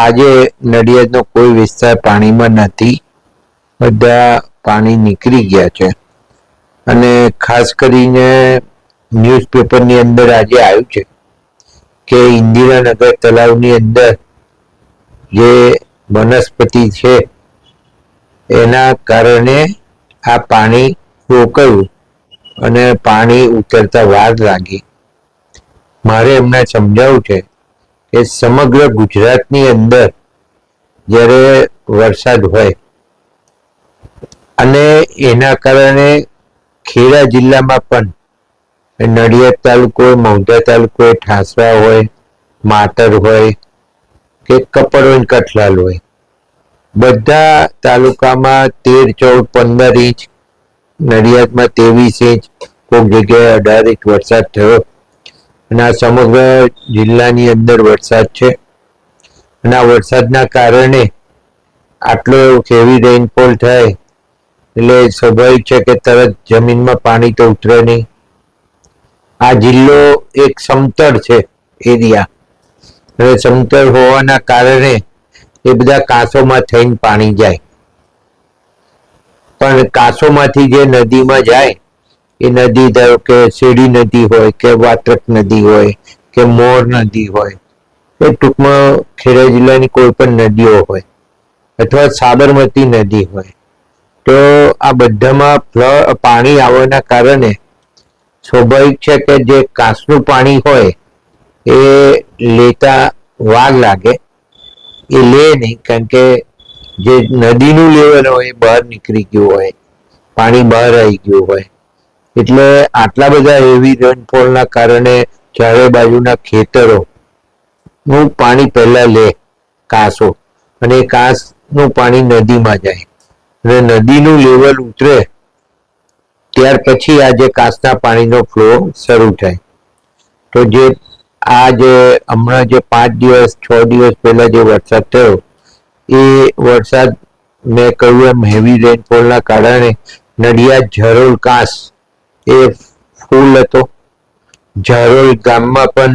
આજે નડિયાદનો કોઈ વિસ્તાર પાણીમાં નથી. બધા પાણી નીકળી ગયા છે. અને ખાસ કરીને ન્યૂઝપેપરની અંદર આજે આવ્યું છે કે ઇન્દિરાનગર તલાવની અંદર જે વનસ્પતિ છે, એના કારણે આ પાણી રોકાયું અને પાણી ઉતરતા વાર લાગી. મારે એમને સમજાવવું છે કે સમગ્ર ગુજરાતની અંદર જ્યારે વરસાદ હોય અને એના કારણે ખેડા જિલ્લામાં પણ નડિયાદ તાલુકો હોય મૌધા તાલુકો હોય ઠાસરા હોય, માતર હોય કે કપડ હોય કઠલાલ હોય. બધા તાલુકામાં તેર, ચૌદ, પંદર ઇંચ, નડિયાદમાં ત્રેવીસ ઇંચ, કોઈક જગ્યાએ અઢાર ઇંચ વરસાદ થયો અને આ સમગ્ર જિલ્લાની અંદર વરસાદ છે. અને આ વરસાદના કારણે આટલો હેવી રેઇનફોલ થાય, એટલે સ્વાભાવિક છે કે તરત જમીનમાં પાણી તો ઉતરે નહીં. આ જિલ્લો એક સમતળ છે એરિયા. અને સમતળ હોવાના કારણે એ બધા કાંસોમાં થઈને પાણી જાય. પણ કાંસોમાંથી જે નદીમાં જાય એ નદી ધારો કે શેરડી નદી હોય કે વાત્રક નદી હોય કે મોર નદી હોય એ ટૂંકમાં ખેડા જિલ્લાની કોઈ પણ નદીઓ હોય અથવા સાબરમતી નદી હોય તો આ બધામાં પાણી આવવાના કારણે સ્વાભાવિક છે કે જે કાંસનું પાણી હોય એ લેતા વાર લાગે. એ લે નહીં કારણ કે જે નદીનું લેવલ હોય એ બહાર નીકળી ગયું હોય, પાણી બહાર આવી ગયું હોય. એટલે આટલા બધા હેવી રેનફોલના કારણે ચારે બાજુના ખેતરો નું પાણી પહેલા લે, કાંસો. અને કાંસનું પાણી નદીમાં જાય. અને નદીનું લેવલ ઉતરે, ત્યાર પછી આ જે કાંસના પાણીનો ફ્લો શરૂ થાય. તો જે આ જે હમણાં જે પાંચ દિવસ, છ દિવસ પહેલા જે વરસાદ થયો, એ વરસાદ મેં કહ્યું એમ હેવી રેનફોલના કારણે નડિયાદ, ઝરોલ કાંસ એ ફૂલ હતો. ઝારોલ ગામમાં પણ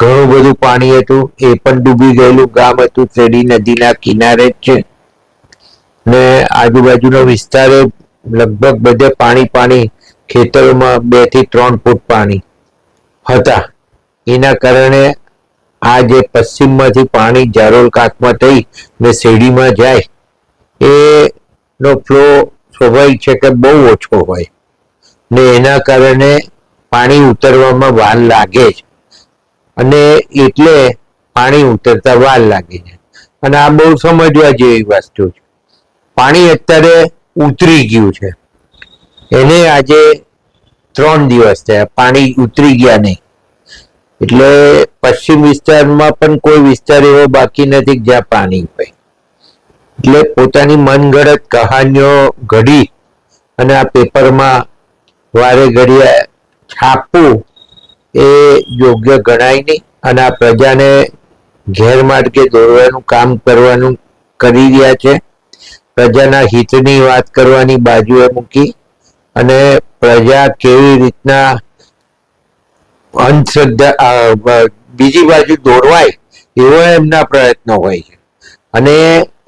ઘણું બધું પાણી હતું. એ પણ ડૂબી ગયેલું ગામ હતું. શેરડી નદીના કિનારે જ છે. ને આજુબાજુનો વિસ્તાર લગભગ બધે પાણી પાણી ખેતરોમાં બેથી ત્રણ ફૂટ પાણી હતા. એના કારણે આ જે પશ્ચિમમાંથી પાણી જારોલ કાંકમાં થઈ ને શેરડીમાં જાય, એનો ફ્લો સ્વાભાવિક છે કે બહુ ઓછો હોય. ને એના કારણે પાણી ઉતરવામાં વાર લાગે જ. અને એટલે પાણી ઉતરતા વાર લાગે છે. અને આ બહુ સમજવા જેવી વસ્તુ છે. પાણી અત્યારે ઉતરી ગયું છે. એને આજે ત્રણ દિવસ થયા. પાણી ઉતરી ગયા નહીં. એટલે પશ્ચિમ વિસ્તારમાં પણ કોઈ વિસ્તાર એવો બાકી નથી જ્યાં પાણી હોય. એટલે પોતાની મનગઢત કહાનીઓ ઘડી અને આ પેપરમાં વારે ઘડીએ છાપવું એ યોગ્ય ગણાય નહીં. અને આ પ્રજાને ગેરમાર્ગે દોરવાનું, કામ કરવાનું કરી રહ્યા છે. પ્રજાના હિતની વાત કરવાની બાજુએ મૂકી અને પ્રજા કેવી રીતના અંધશ્રદ્ધા બીજી બાજુ દોરવાય એવો એમના પ્રયત્નો હોય છે. અને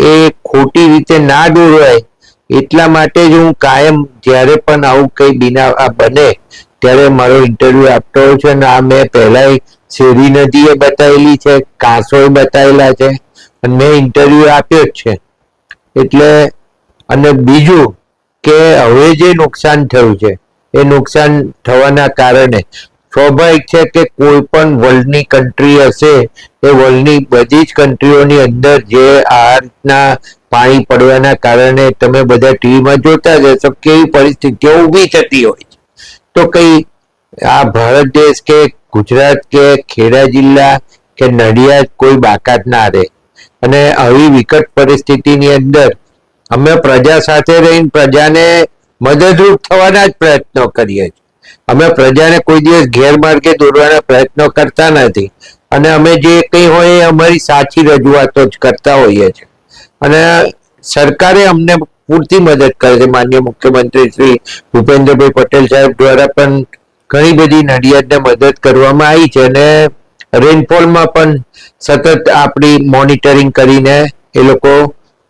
એ ખોટી રીતે ના દોરવાય એટલા માટે જ હું કાયમ જ્યારે પણ આવું કઈ બિના આ બને, ત્યારે મારો ઇન્ટરવ્યુ આપતો હોઉં છું અને આ મેં પહેલા શેરી નદીએ બતાવેલી છે, કાંસોએ બતાવેલા છે અને મેં ઇન્ટરવ્યુ આપ્યો જ છે. એટલે, અને બીજું કે હવે જે નુકસાન થયું છે, એ નુકસાન થવાના કારણે સ્વાભાવિક છે કે કોઈ પણ વર્લ્ડની કન્ટ્રી હશે, એ વર્લ્ડની બધી જ કન્ટ્રીઓની અંદર જે આ રીતના પાણી પડવાના કારણે તમે બધા ટીવીમાં જોતા જ હશો કેવી પરિસ્થિતિઓ ઊભી થતી હોય છે. તો કઈ આ ભારત દેશ કે ગુજરાત કે ખેડા જિલ્લા કે નડિયાદ કોઈ બાકાત ના રહે. અને આવી વિકટ પરિસ્થિતિની અંદર અમે પ્રજા સાથે રહીને પ્રજાને મદદરૂપ થવાના જ પ્રયત્નો કરીએ છીએ. અમે પ્રજાને કોઈ દિવસ ગેરમાર્ગે દોરવાના પ્રયત્નો કરતા નથી. અને અમે જે કંઈ હોય એ અમારી સાચી રજૂઆતો જ કરતા હોઈએ છીએ. અને સરકારે અમને પૂરતી મદદ કરે છે. માન્ય મુખ્યમંત્રી શ્રી ભૂપેન્દ્રભાઈ પટેલ સાહેબ દ્વારા પણ ઘણી બધી નડિયાદને મદદ કરવામાં આવી છે અને રેનફોલમાં પણ સતત આપણી મોનિટરિંગ કરીને એ લોકો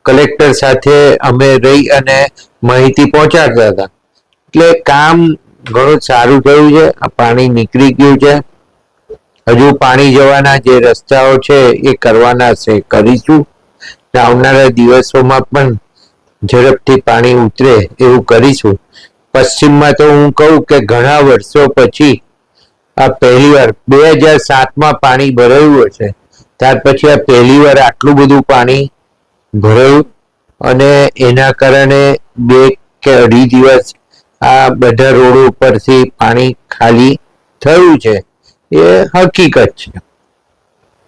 કલેક્ટર સાથે અમે રહી અને માહિતી પહોંચાડતા હતા. એટલે કામ ઘણું સારું થયું છે. આ પાણી નીકળી ગયું છે. હજુ પાણી જવાના જે રસ્તાઓ છે એ કરવાના છે. કરીશું. આવનારા દિવસોમાં પણ ઝડપથી પાણી ઉતરે એવું કરીશું. પશ્ચિમમાં તો હું કહું કે ઘણા વર્ષો પછી આ પહેલી વાર બે હજાર સાતમાં પાણી ભરાયું હશે. ત્યાર પછી આ પહેલી વાર આટલું બધું પાણી ભરાયું. અને એના કારણે બે કે અઢી દિવસ આ બધા રોડ ઉપરથી પાણી ખાલી થયું છે. એ હકીકત છે.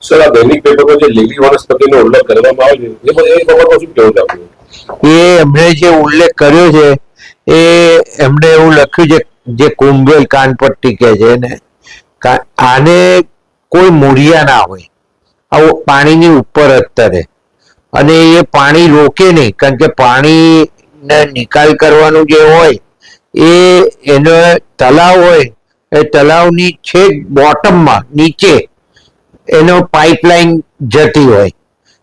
સર આ દૈનિક પેપરમાં જે લીલી વનસ્પતિનો ઉલ્લેખ કરવામાં આવે છે એ બાબતમાં શું કહેવું એ એમણે જે ઉલ્લેખ કર્યો છે એ એમણે એવું લખ્યું છે જે કુંભેલ કાનપટ્ટી કહે છે ને આને કોઈ મૂળિયા ના હોય. આવું પાણીની ઉપર જ તરે અને એ પાણી રોકે નહીં કારણ કે પાણીને નિકાલ કરવાનું જે હોય એ એનો તલાવ હોય એ તલાવની છેક બોટમમાં નીચે એનો પાઇપલાઇન જતી હોય.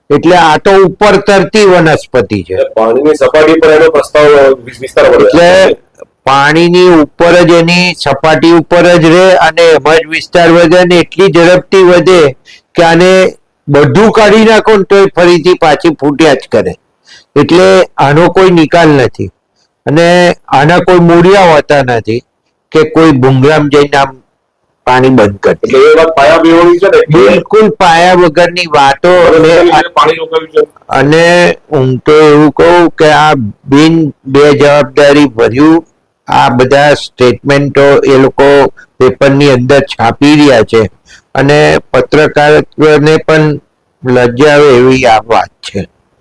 એટલે આ તો ઉપર તરતી વનસ્પતિ છે. એટલે પાણીની સપાટી પર એનો પ્રસ્તાવ વિસ્તાર એટલે પાણીની ઉપર જ એની સપાટી ઉપર જ રહે અને એમાં જ વિસ્તાર વધે અને એટલી ઝડપથી વધે કે આને બધું કાઢી નાખો ને તોય ફરીથી પાછી ફૂટ્યા જ કરે. એટલે આનો કોઈ નિકાલ નથી. અને આના કોઈ મૂળિયા હોતા નથી કે કોઈ ભૂંગરામ જઈને આમ પાણી બંધ કરે એટલે એ વાત પાયા બેવડી છે બિલકુલ પાયા વગરની વાતો અને હું તો એવું કહું કે આ બિન બે જવાબદારી ભર્યું આ બધા સ્ટેટમેન્ટો એ લોકો પેપરની અંદર છાપી રહ્યા છે. અને પત્રકારત્વને પણ લજ્જાવે એવી આ વાત છે.